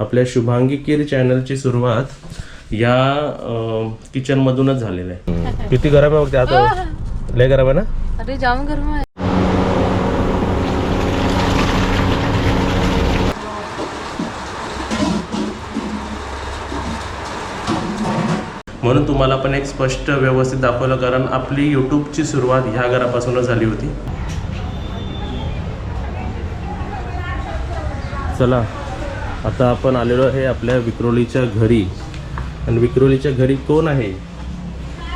आपल्या शुभांगी कीर चॅनलची सुरुवात या किचन मधूनच झालेलं आहे. किती गरम आहे बघ ते आता? लय गरम आहे ना? अरे जाम गरम आहे. म्हणून तुम्हाला पण एक स्पष्ट व्यवस्थित दाखवलं कारण आपली यूट्यूबची सुरुवात ह्या घरापासूनच झाली होती. चला. आता आपण आलेलो आहे आपल्या विक्रोलीच्या घरी. आणि विक्रोलीच्या घरी कोण आहे?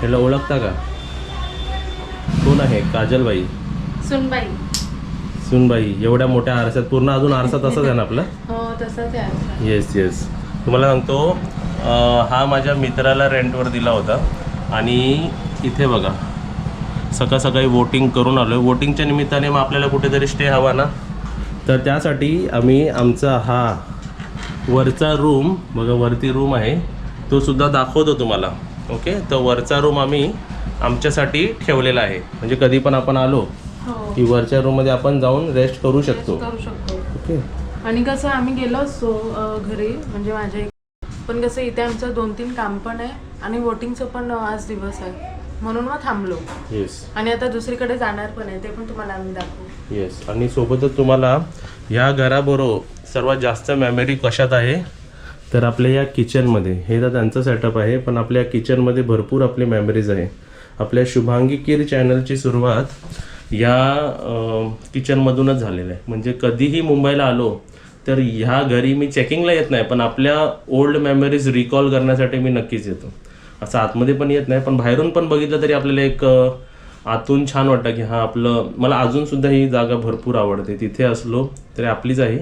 याला ओळखता का? कोण आहे? काजलबाई. सुनबाई. सुनबाई एवढ्या मोठ्या आरशात पूर्ण अजून आरसा तसाच आहे ना आपला? हो तसंच आहे येस येस तुम्हाला सांगतो अं, हा माझ्या मित्राला रेंटवर दिला होता. आणि इथे बघा सकाळ सकाळी वोटिंग करून आलो आहे वोटिंगच्या निमित्ताने मग आपल्याला कुठेतरी स्टे हवा ना? तर त्यासाठी आम्ही आमचा हा वरचा रूम बघा वरती रूम आहे तो सुद्धा दाखवतो तुम्हाला. ओके तर वरचा रूम आम्ही आमच्यासाठी ठेवलेला आहे. म्हणजे कधी पण आपण आलो हो. की वरच्या रूममध्ये आपण जाऊन रेस्ट करू शकतो. ओके आणि कसं आम्ही गेलो असतो अं, घरी म्हणजे माझ्या पण कसं इथे आमचं दोन तीन काम पण आहे आणि वोटिंगचं पण आज दिवस आहे. म्हणून मग थांबलो. येस आणि आता दुसरीकडे जाणार पण आहे ते पण तुम्हाला आम्ही दाखवू. येस आणि सोबतच तुम्हाला या घराबरोबर सर्वात जास्त मेमरी कशात आहे? तर आपल्या या किचनमध्ये हे तर त्यांचं सेटअप आहे पण आपल्या किचनमध्ये भरपूर आपली मेमरीज आहे. आपल्या शुभांगी कीर चॅनलची सुरुवात या किचनमधूनच झालेलं आहे. म्हणजे कधीही मुंबईला आलो तर ह्या घरी मी चेकिंगला येत नाही पण आपल्या ओल्ड मेमरीज रिकॉल करण्यासाठी मी नक्कीच येतो. असं आतमध्ये पण येत नाही पण बाहेरून पण बघितलं तरी आपल्याला एक आतून छान वाटतं की हा आपलं मला अजूनसुद्धा ही जागा भरपूर आवडते. तिथे असलो तरी आपलीच आहे.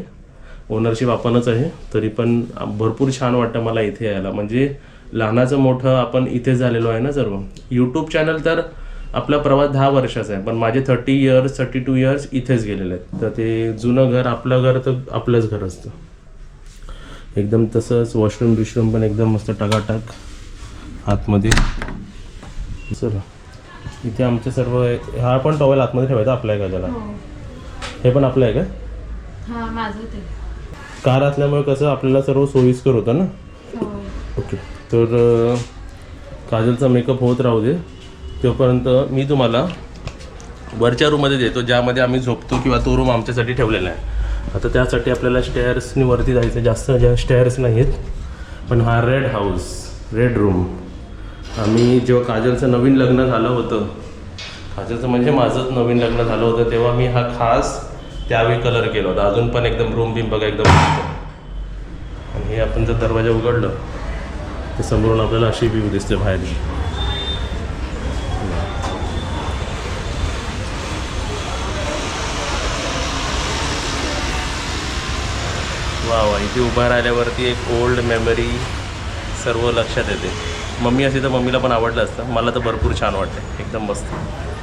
ओनरशिप आपणच आहे. तरी पण भरपूर छान वाटतं मला इथे यायला. म्हणजे लहानाचं मोठं आपण इथे झालेलो आहे ना सर्व. यूट्यूब चॅनल तर आपला प्रवास दहा वर्षाचा आहे. पण माझे thirty years thirty two years इथेच गेलेले आहेत. तर ते जुनं घर आपलं घर तर आपलंच घर असतं. एकदम तसंच वॉशरूम बिशरूम पण एकदम मस्त टकाटक आतमध्ये. चला. इथे आमचे सर्व हा पण टॉवेल आतमध्ये ठेवायचा आपला आहे का त्याला हे पण आपलं आहे का हा कार असल्यामुळे कसं आपल्याला सर्व सोयीस्कर होतं ना? हो. ओके. तर काजलचा मेकअप होत राहू दे. तोपर्यंत मी तुम्हाला वरच्या रूममध्ये देतो ज्यामध्ये आम्ही झोपतो किंवा तो रूम आमच्यासाठी ठेवलेला आहे. आता त्यासाठी आपल्याला स्टेअर्सनी वरती जायचं जास्त ज्या स्टेअर्स नाही आहेत पण हा रेड हाऊस रेड रूम आम्ही जेव्हा काजलचं नवीन लग्न झालं होतं काजलचं म्हणजे माझंच नवीन लग्न झालं होतं तेव्हा मी हा खास त्यावेळी कलर केला होता. अजून पण एकदम रूम बिम बघा एकदम आणि हे आपण जर दरवाजा उघडलं तर समोरून आपल्याला अशी व्ह्यू दिसते बाहेर. वा वा इथे उभा राहिल्यावरती एक ओल्ड मेमरी सर्व लक्षात येते. मम्मी असे तर मम्मीला पण आवडलं असतं. मला तर भरपूर छान वाटतं एकदम मस्त.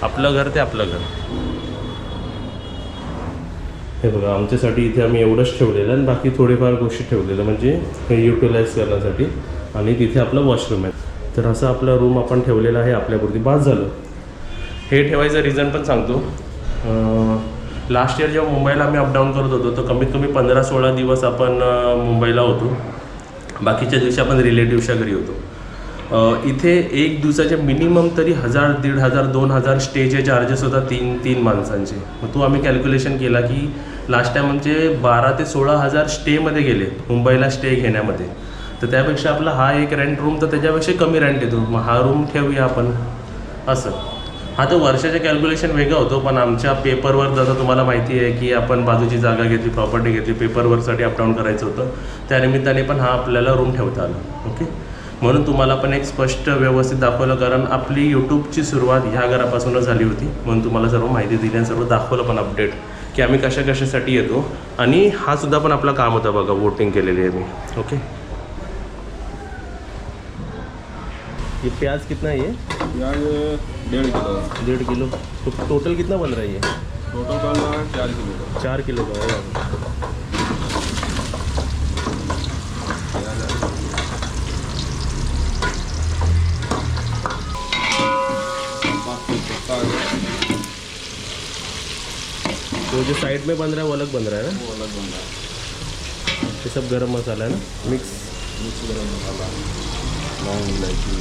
आपलं घर ते आपलं घर. हे बघा आमच्यासाठी इथे आम्ही एवढंच ठेवलेलं आणि बाकी थोडेफार गोष्टी ठेवलेलं म्हणजे हे युटिलाइज करण्यासाठी. आणि तिथे आपलं वॉशरूम आहे. तर असं आपला रूम आपण ठेवलेला आहे आपल्यापुरती. बाद झालं. हे ठेवायचं रिझन पण सांगतो. लास्ट इयर जेव्हा मुंबईला आम्ही अपडाऊन करत होतो तर कमीत कमी पंधरा सोळा दिवस आपण मुंबईला होतो. बाकीच्या दिवशी आपण रिलेटिव्हच्या घरी होतो. इथे एक दिवसाचे मिनिमम तरी हजार दीड हजार दोन हजार स्टेचे चार्जेस होतात तीन तीन माणसांचे. मग तो आम्ही कॅल्क्युलेशन केला की लास्ट टाईम आमचे बारा ते सोळा हजार स्टेमध्ये गेले मुंबईला स्टे घेण्यामध्ये. तर त्यापेक्षा आपला हा एक रेंट रूम तर त्याच्यापेक्षा कमी रेंट येतो. मग हा रूम ठेवूया आपण. असं. हा तर वर्षाचं कॅल्क्युलेशन वेगळं होतो पण आमच्या पेपरवर जसं तुम्हाला माहिती आहे की आपण बाजूची जागा घेतली प्रॉपर्टी घेतली पेपरवरसाठी अपडाऊन करायचं होतं. त्यानिमित्ताने पण हा आपल्याला रूम ठेवता आला. ओके म्हणून तुम्हाला पण एक स्पष्ट व्यवस्थित दाखवलं कारण आपली यूट्यूबची सुरुवात ह्या घरापासूनच झाली होती. म्हणून तुम्हाला सर्व माहिती दिली आणि सर्व दाखवलं पण अपडेट की आम्ही कशा कशासाठी येतो आणि हा सुद्धा पण आपला काम होता बघा वोटिंग केलेली आहे मी. ओके ये प्याज कितना है ये प्याज डेढ़ किलो. डेढ़ किलो. तो टोटल कितना बन रहा है ये? टोटल बन रहा है चार किलो. चार किलो का है पाँच किलो पत्ता आ गया तो जो साइड में बन रहा है वो अलग बन रहा है ना? वो अलग बन रहा है। ये सब गरम मसाला है ना? मिक्स मिक्स गरम मसाला। लौंग इलायची।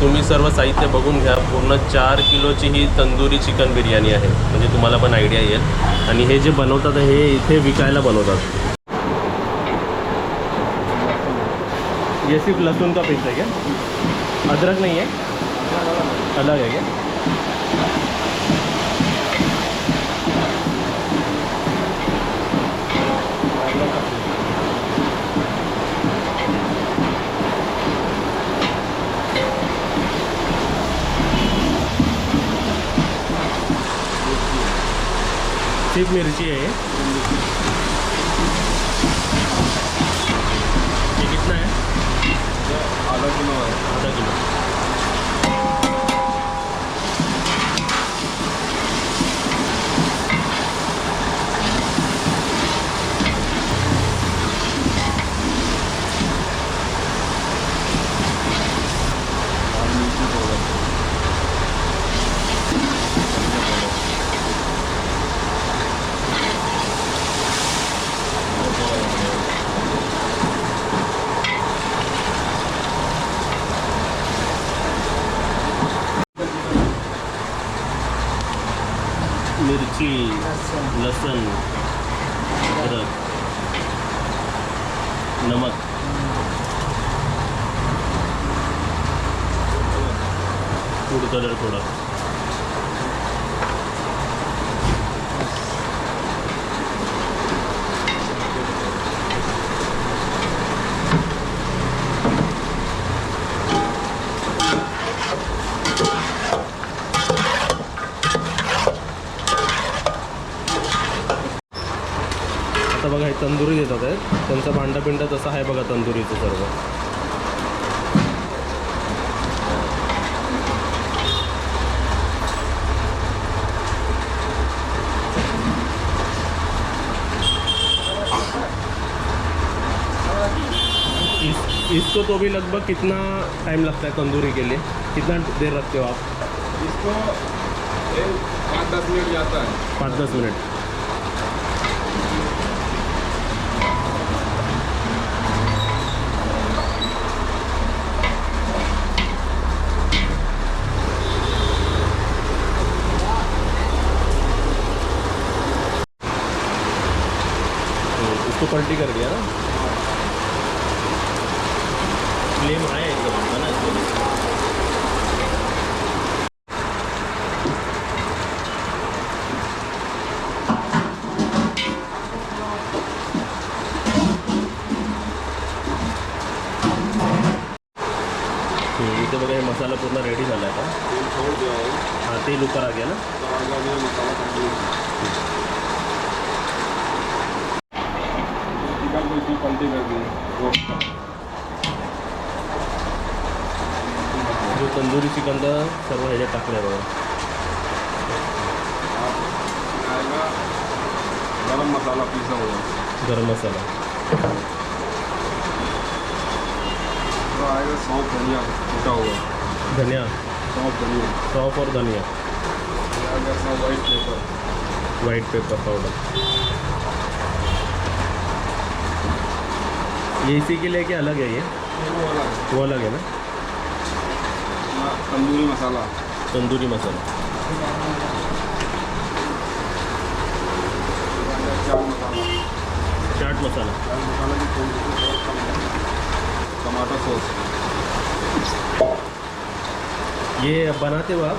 तुम्ही सर्व साहित्य बघून घ्या. पूर्ण चार किलोची ही तंदुरी चिकन बिर्याणी आहे. म्हणजे तुम्हाला पण आयडिया येईल. आणि हे जे बनवतात हे इथे विकायला बनवतात. ये सिर्फ़ लहसुन का पेस्ट है क्या? अदरक नहीं है? अलग है क्या? सिर्फ़ मिर्ची है ये। लसन अदरक नमक फूड कलर थोडा तंदुरी देतात आहेत. त्यांचा भांडा पिंडा तसा आहे बघा तंदुरीचं सर्व. इस, इसको तो भी लगभग कितना टाइम लगता है तंदूरी के लिए? कितना देर रखते हो आप? इसको पाँच दस मिनट जाता है। पाँच दस मिनट हम्म, इसको पलटी कर दिया ना फ्लेम आया एकदम होता ना इसको हम्म, इथे बघा हे मसाला पूर्ण रेडी झाला आहे का? हा तेल ऊपर आ गया ना? चिकन जो तंदुरी चिकन सर्व ह्याच्यात टाकलं आहे बघा. गरम मसाला पिझ्झा गरम मसाला. आएगा सौंफ धनिया टूटा हुआ। धनिया? सौंफ धनिया। सौंफ और धनिया? White pepper white pepper powder ये इसी के लिए क्या अलग है ये? वो वाला वो अलग है ना? तंदूरी मसाला। तंदूरी मसाला। चाट मसाला। चाट मसाला। चाट मसाला की टमाटर सॉस। ये बनाते हो आप?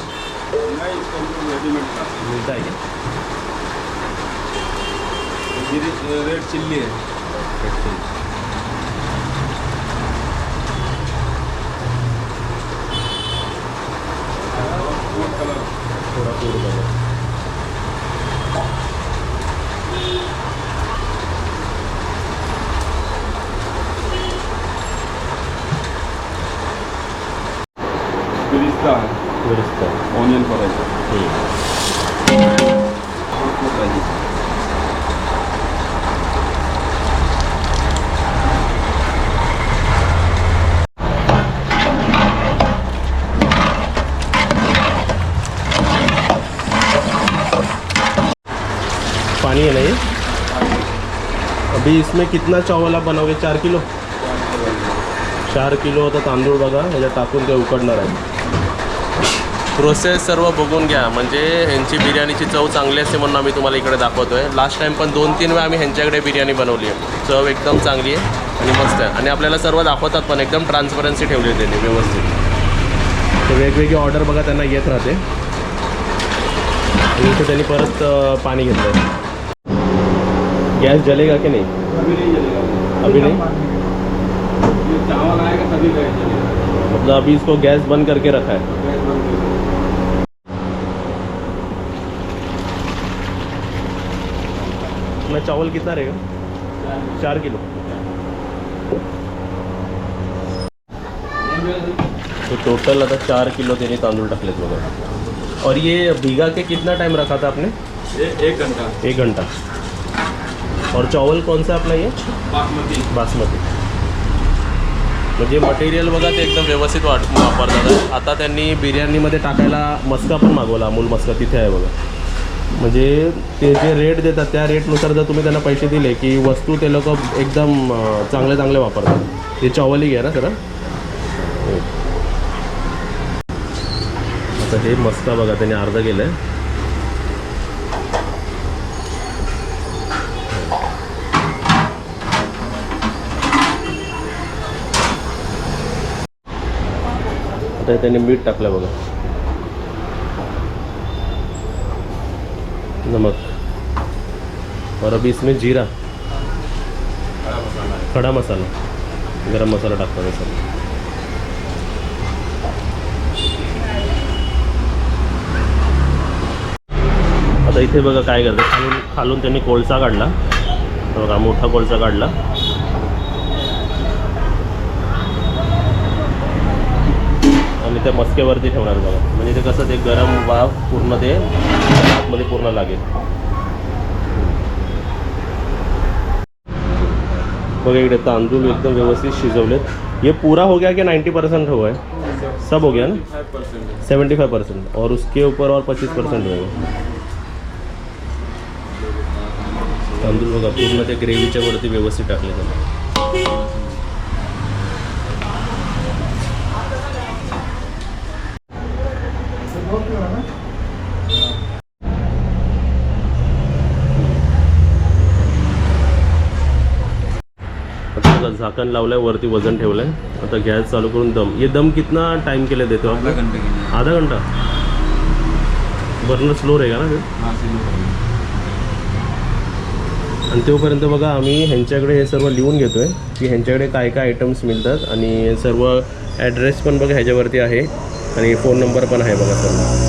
नहीं इसको रेडीमेड का मिलता है ये रेड चिल्ली है। फूड कलर थोड़ा फूड कलर पिस्ता है बेरिस्ता ऑनियन फ्राई हम्म. बताइए पानी है ना ये अभी इसमें कितना चावल आप बनवोगे चार किलो? चार किलो आता तांदूळ बघा ह्याच्यात टाकून ते उकडणार आहे. प्रोसेस सर्व बघून घ्या. म्हणजे ह्यांची बिर्याणीची चव चांगली असते म्हणून आम्ही तुम्हाला इकडे दाखवतो आहे लास्ट टाईम पण दोन तीन वेळा आम्ही ह्यांच्याकडे बिर्याणी बनवली आहे. चव एकदम चांगली आहे आणि मस्त आहे. आणि आपल्याला सर्व दाखवतात पण एकदम ट्रान्सपरन्सी ठेवली आहे त्यांनी व्यवस्थित. तर वेगवेगळी ऑर्डर बघा त्यांना येत राहते. इथे त्यांनी परत पाणी घेतलं गॅस जलेगा कि नाही? अभी नहीं चलेगा अभी नहीं? ये चावल आएगा तभी गैस चलेगा मतलब अभी इसको गैस बंद करके रखा है। गैस बंद कर दो। चावल कितना रहेगा? चार किलो। तो टोटल आता चार किलो त्यांनी तांदूळ टाकलेत बघा और ये भिगा के कितना टाइम रखा था आपने? एक घंटा। एक घंटा। और चावल कौन सा अपना ये बासमती। बासमती। म्हणजे मटेरियल बघा ते एकदम व्यवस्थित वाट वापरतात. आता त्यांनी बिर्याणीमध्ये टाकायला मस्का पण मागवला अमूल मस्का तिथे आहे बघा. म्हणजे ते जे रेट देतात त्या रेटनुसार जर तुम्ही त्यांना पैसे दिले की वस्तू ते लोक एकदम चांगले चांगले वापरतात. हे चॉवलही घ्या ना सर आता हे मस्का बघा त्यांनी अर्ध केलं आहे आता त्याने त्यांनी मीठ टाकलं बघा. नमक. और अभी इसमें जीरा. खड़ा मसाला. गरम मसाला टाकतो सर आता इथे बघा काय करते खालून खालून त्यांनी कोळसा काढला. बघा मोठा कोळसा काढला. आणि त्या मस्क्यावरती ठेवणार बघा. म्हणजे ते कसं ते गरम वाफ पूर्ण ते आतमध्ये पूर्ण लागेल. बघा इकडे तांदूळ एकदम व्यवस्थित शिजवलेत. ये पूरा हो गया की नाइन्टी परसेंट हुआ है सब हो गया ना? सेवेंटी फाइव परसेंट और उसके ऊपर और पच्चीस परसेंट होगा तांदूळ बघा पूर्ण त्या ग्रेव्हीच्या वरती व्यवस्थित टाकले त्यांना बघा झाकण लावलंय वरती वजन ठेवलंय. आता गॅस चालू करून दम. ये दम कितना टाइम के लिए देते हो आधा घंटे आधा घंटा? बर्नर स्लो रहेगा ना हाँ आणि तोपर्यंत बघा आम्ही ह्यांच्याकडे हे सर्व लिहून घेतोय की ह्यांच्याकडे काय काय आयटम्स मिळतात. आणि सर्व ॲड्रेस पण बघा ह्याच्यावरती आहे. आणि फोन नंबर पण आहे बघा सर्व.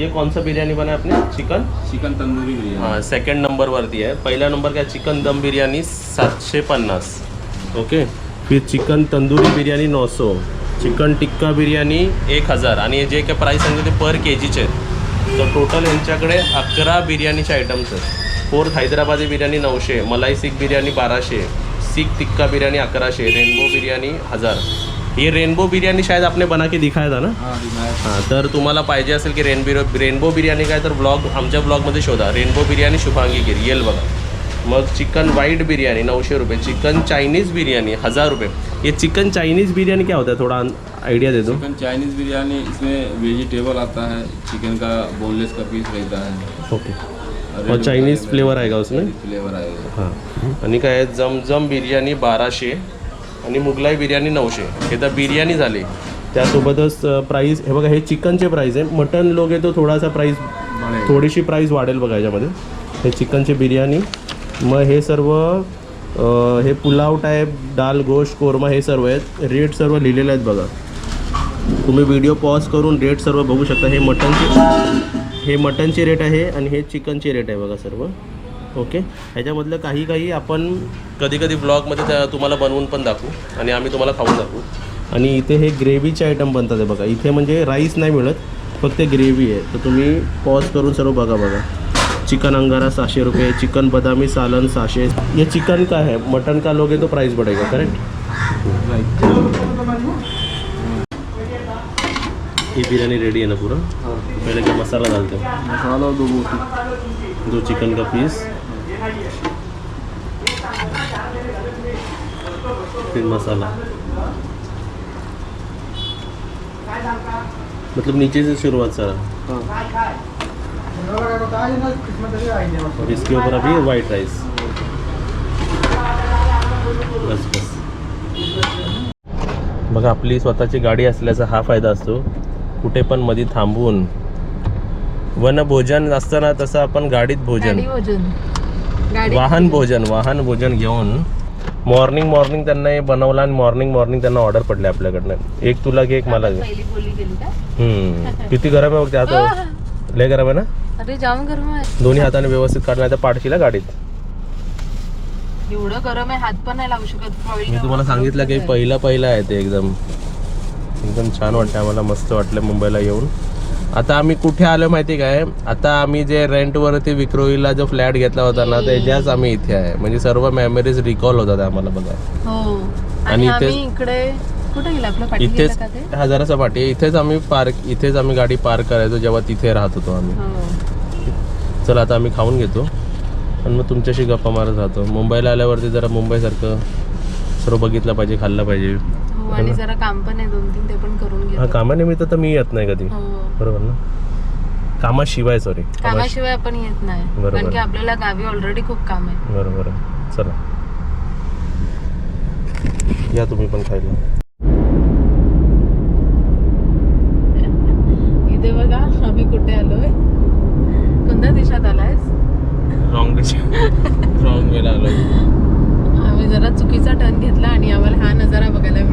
ये कौन सा बिर्याणी बना है आपने? चिकन? चिकन तंदूरी बिरयानी हां सेकंड नंबरवरती आहे. पहिला नंबर काय? चिकन दम बिर्याणी सातशे पन्नास. ओके. फिर चिकन तंदुरी बिर्याणी नऊ सौ चिकन टिक्का बिर्याणी एक हजार. आणि हे जे काय प्राईस सांगितलं ते पर के जीचे आहेत. तर टोटल यांच्याकडे अकरा बिर्याणीचे आयटम्स आहेत. फोर्थ हैदराबादी बिर्याणी नऊशे मलाई सीख बिर्याणी बाराशे सीख टिक्का बिर्याणी अकराशे रेनबो बिर्याणी हजार. ये रेनबो बिर्याणी शायद आपने बना के दिखाया था ना? हाँ हां तर तुम्हाला पाहिजे असेल की रेनबिरो रेनबो बिर्याणी काय तर ब्लॉग आमच्या ब्लॉगमध्ये शोधा. रेनबो बिर्याणी शुभांगी गिर. येईल बघा. मग चिकन व्हाईट बिर्याणी नऊशे रुपये. चिकन चायनीज बिर्याणी हजार रुपये. ये चिकन चायनीज बिर्याणी क्या होता है? थोड़ा आइडिया दे दो. चिकन चाइनीज बिरयानी इसमें वेजिटेबल आता है चिकन का बोनलेस का पीस रहता है. ओके और चाइनीज फ्लेवर आएगा उसमें? फ्लेवर आएगा. हां. आणि काय आहे, जमजम बिर्याणी बाराशे आणि मुगलाई बिर्याणी नऊशे. हे तर बिर्याणी झाली. त्यासोबतच प्राईस हे बघा हे चिकनचे प्राईस आहे. मटन लोक आहे तो थोडासा प्राईस थोडीशी प्राईस वाढेल बघा याच्यामध्ये. हे चिकनची बिर्याणी मग हे सर्व हे पुलाव टाईप दाल गोश्त कोरमा हे सर्व आहेत. रेट सर्व लिहिलेले आहेत बघा. तुम्ही व्हिडिओ पॉज करून रेट सर्व बघू शकता. हे मटनचे हे मटनचे रेट आहे आणि हे चिकनचे रेट आहे बघा सर्व. ओके ह्याच्यामधलं काही काही आपण कधी कधी ब्लॉगमध्ये त्या तुम्हाला बनवून पण दाखवू आणि आम्ही तुम्हाला खाऊन दाखवू. आणि इथे हे ग्रेव्हीचे आयटम बनतात आहे बघा. इथे म्हणजे राईस नाही मिळत फक्त ग्रेव्ही आहे. तर तुम्ही पॉज करून सर्व बघा बघा. चिकन अंगारा सहाशे रुपये चिकन बदामी सालन सहाशे. ये चिकन का है मटन का लोगे तो प्राइस बढ़ेगा करेक्ट ही बिर्याणी रेडी आहे ना पुरा? हाँ पहिले काय मसाला घालतो मसाला दो बोटी दो चिकन का पीस फिर मसाला. मतलब नीचे से शुरुआत सारा? और इसके ऊपर अभी वाइट राइस बस बस. बघा आपली स्वतःची गाडी असल्याचा हा फायदा असतो. कुठे पण मध्ये थांबवून वन भोजन असतं ना तसं आपण गाडीत भोजन. गाडी भोजन. गाडी वाहन भोजन. वाहन भोजन घेऊन. मॉर्निंग मॉर्निंग त्यांना हे बनवलं आणि मॉर्निंग मॉर्निंग त्यांना ऑर्डर पडले आपल्याकडनं. एक तुला घे एक मला घे. किती गरम आहे बघ ते आता. लय गरम आहे ना? अरे जाम गरम आहे. दोन्ही हाताने व्यवस्थित काढणार तर पाडशीला गाडीत. एवढं गरम आहे हात पण नाही लावू शकत. मी तुम्हाला सांगितलं की पहिला पहिला आहे ते एकदम. एकदम छान वाटतं आम्हाला मस्त वाटलं मुंबईला येऊन. आता आम्ही कुठे आलो माहिती काय? आता आम्ही जे रेंटवरती विक्रोळीला जो फ्लॅट घेतला होता ना त्याच्याच आम्ही इथे आहे. म्हणजे सर्व मेमरीज रिकॉल होतात आम्हाला बघा. हो. आणि इथे- आम्ही इकडे कुठे गेलं आपलं? पाठी इथेच हजाराचा पाठी इथेच आम्ही पार्क इथेच आम्ही गाडी पार्क करायचो जेव्हा तिथे राहत होतो आम्ही. हो. चला आता आम्ही खाऊन घेतो. आणि मग तुमच्याशी गप्पा मारत राहतो. मुंबईला आल्यावरती जरा मुंबईसारखं सर्व बघितलं पाहिजे खाल्लं पाहिजे. हो आणि जरा काम पण आहे दोन तीन ते पण करून हा घेतो. कामानिमित्त तर मी येत नाही कधी. हो. बरोबर ना? कामाशिवाय सॉरी कामाशिवाय आपण येत नाही. बरोबर. कारण की आपल्याला गावी ऑलरेडी खूप काम आहे. बरोबर आहे. चला. या तुम्ही पण खायला. इथे बघा आम्ही कुठे आलोय? कोणत्या देशात आलायस? रॉंग रॉंग वेला आलो. आम्ही जरा चुकीचा टर्न घेतला आणि आम्हाला हा नजारा बघायला